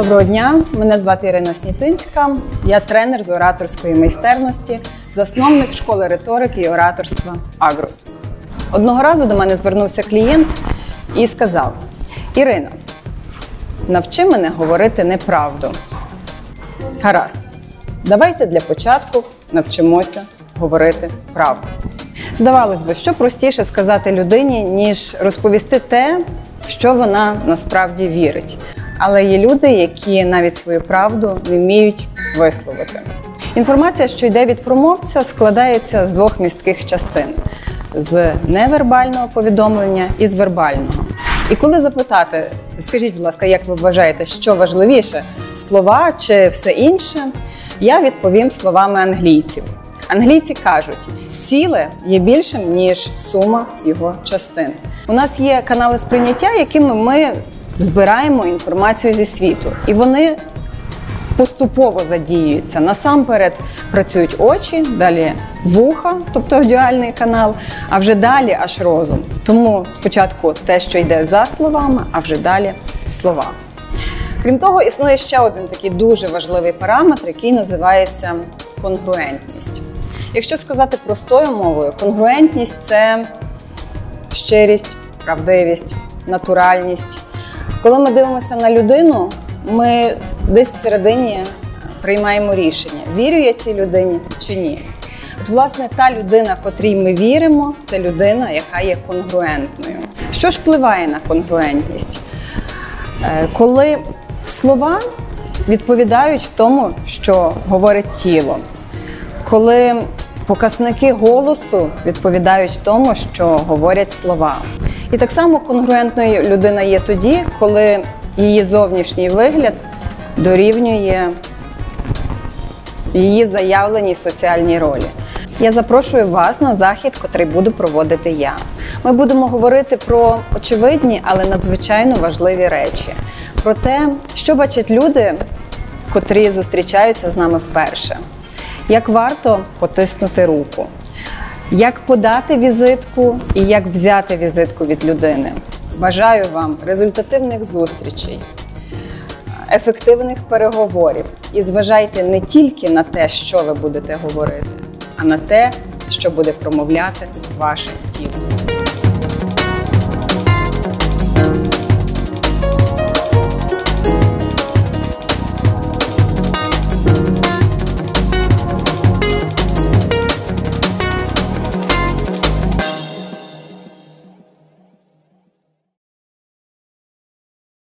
Доброго дня, мене звати Ірина Снітинська. Я тренер з ораторської майстерності, засновник школи риторики і ораторства Агрос. Одного разу до мене звернувся клієнт і сказав: Ірина, навчи мене говорити неправду. Гаразд, давайте для початку навчимося говорити правду. Здавалось би, що простіше сказати людині, ніж розповісти те, в що вона насправді вірить. Але є люди, які навіть свою правду не вміють висловити. Інформація, що йде від промовця, складається з двох містких частин: з невербального повідомлення і з вербального. І коли запитати, скажіть, будь ласка, як ви вважаєте, що важливіше слова чи все інше, я відповім словами англійців. Англійці кажуть, ціле є більшим ніж сума його частин. У нас є канали сприйняття, якими ми збираємо інформацію зі світу, і вони поступово задіюються. Насамперед працюють очі, далі вуха, тобто аудіальний канал, а вже далі аж розум. Тому спочатку те, що йде за словами, а вже далі слова. Крім того, існує ще один такий дуже важливий параметр, який називається конгруентність. Якщо сказати простою мовою, конгруентність це щирість, правдивість, натуральність. Коли ми дивимося на людину, ми десь всередині приймаємо рішення, вірю я цій людині чи ні. От, власне, та людина, котрій ми віримо, це людина, яка є конгруентною. Що ж впливає на конгруентність? Е, Коли слова відповідають тому, що говорить тіло, коли показники голосу відповідають тому, що говорять слова. І так само конгруентною людина є тоді, коли її зовнішній вигляд дорівнює її заявленій соціальній ролі. Я запрошую вас на захід, котрий буду проводити я. Ми будемо говорити про очевидні, але надзвичайно важливі речі, про те, що бачать люди, котрі зустрічаються з нами вперше, як варто потиснути руку, як подати візитку і як взяти візитку від людини. Бажаю вам результативних зустрічей, ефективних переговорів і зважайте не тільки на те, що ви будете говорити, а на те, що буде промовляти ваше